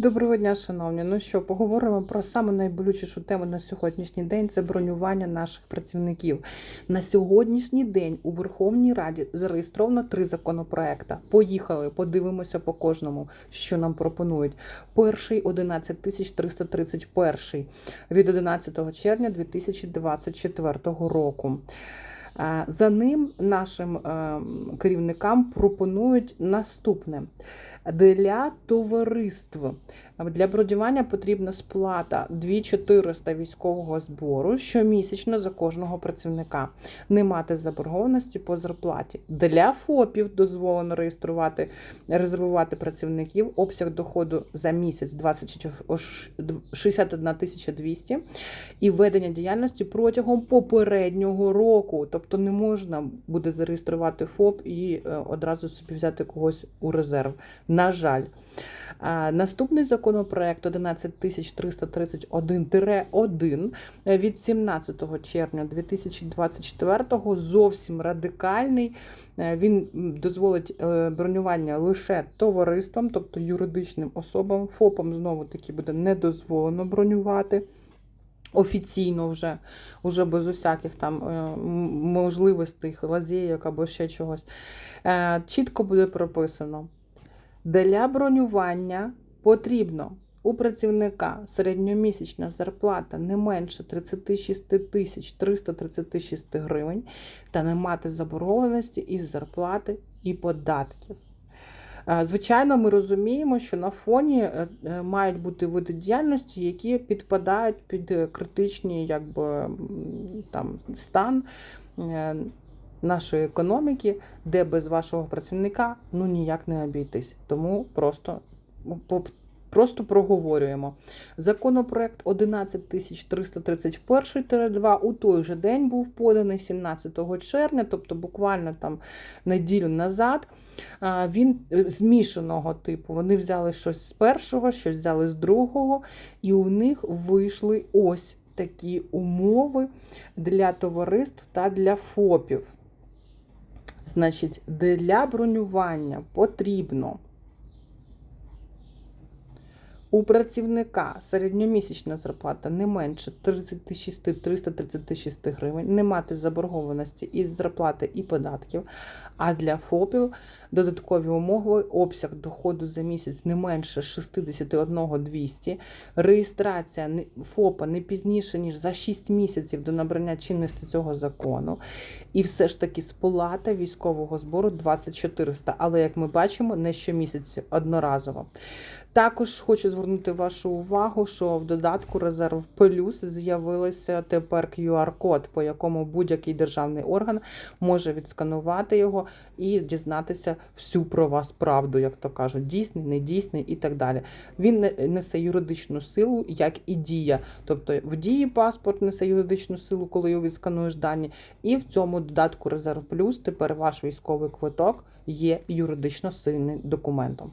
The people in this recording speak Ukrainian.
Доброго дня, шановні. Ну що, поговоримо про саме найболючішу тему на сьогоднішній день це бронювання наших працівників. На сьогоднішній день у Верховній Раді зареєстровано три законопроекти. Поїхали, подивимося по кожному, що нам пропонують. Перший 11331 від 11 червня 2024 року. Е, За ним нашим е, керівникам пропонують наступне. Для товариств для бродівання потрібна сплата 2400 військового збору щомісячно за кожного працівника, не мати заборгованості по зарплаті. Для ФОПів дозволено реєструвати, резервувати працівників обсяг доходу за місяць 20, 61 200 і ведення діяльності протягом попереднього року. Тобто не можна буде зареєструвати ФОП і е, одразу собі взяти когось у резерв. На жаль. Наступний законопроект 11331-1 від 17 червня 2024 зовсім радикальний. Е, Він дозволить е, бронювання лише товариствам, тобто юридичним особам. ФОПам знову таки буде не дозволено бронювати. Офіційно вже, вже без усяких там е, можливостей, лазейок або ще чогось. Е, Чітко буде прописано. Для бронювання потрібно у працівника середньомісячна зарплата не менше 36 тисяч 336 гривень та не мати заборгованості із зарплати і податків. Е, Звичайно, ми розуміємо, що на фоні е, е, мають бути види діяльності, які підпадають під критичний якби, там, стан нашої економіки, де без вашого працівника ну ніяк не обійтись. Тому просто, ну, просто проговорюємо. Законопроект 11331-2 у той же день був поданий 17 червня, тобто буквально там неділю назад. Він е, змішаного типу. Вони взяли щось з першого, щось взяли з другого, і у них вийшли ось такі умови для товариств та для ФОПів. Значить, для бронювання потрібно у працівника середньомісячна зарплата не менше 36 336 гривень, не мати заборгованості із зарплати і податків. А для ФОПів додаткові умови, обсяг доходу за місяць не менше 61 200, реєстрація ФОПа не пізніше, ніж за 6 місяців до набрання чинності цього закону. І все ж таки сплата військового збору 2400, але як ми бачимо, не щомісяці одноразово. Також хочу звернути вашу увагу, що в додатку Резерв Плюс з'явився тепер QR-код, по якому будь-який державний орган може відсканувати його і дізнатися всю про вас правду, як то кажуть, дійсний, недійсний і так далі. Він не- несе юридичну силу, як і дія. Тобто в дії паспорт несе юридичну силу, коли його відскануєш дані. І в цьому додатку Резерв Плюс тепер ваш військовий квиток є юридично сильним документом.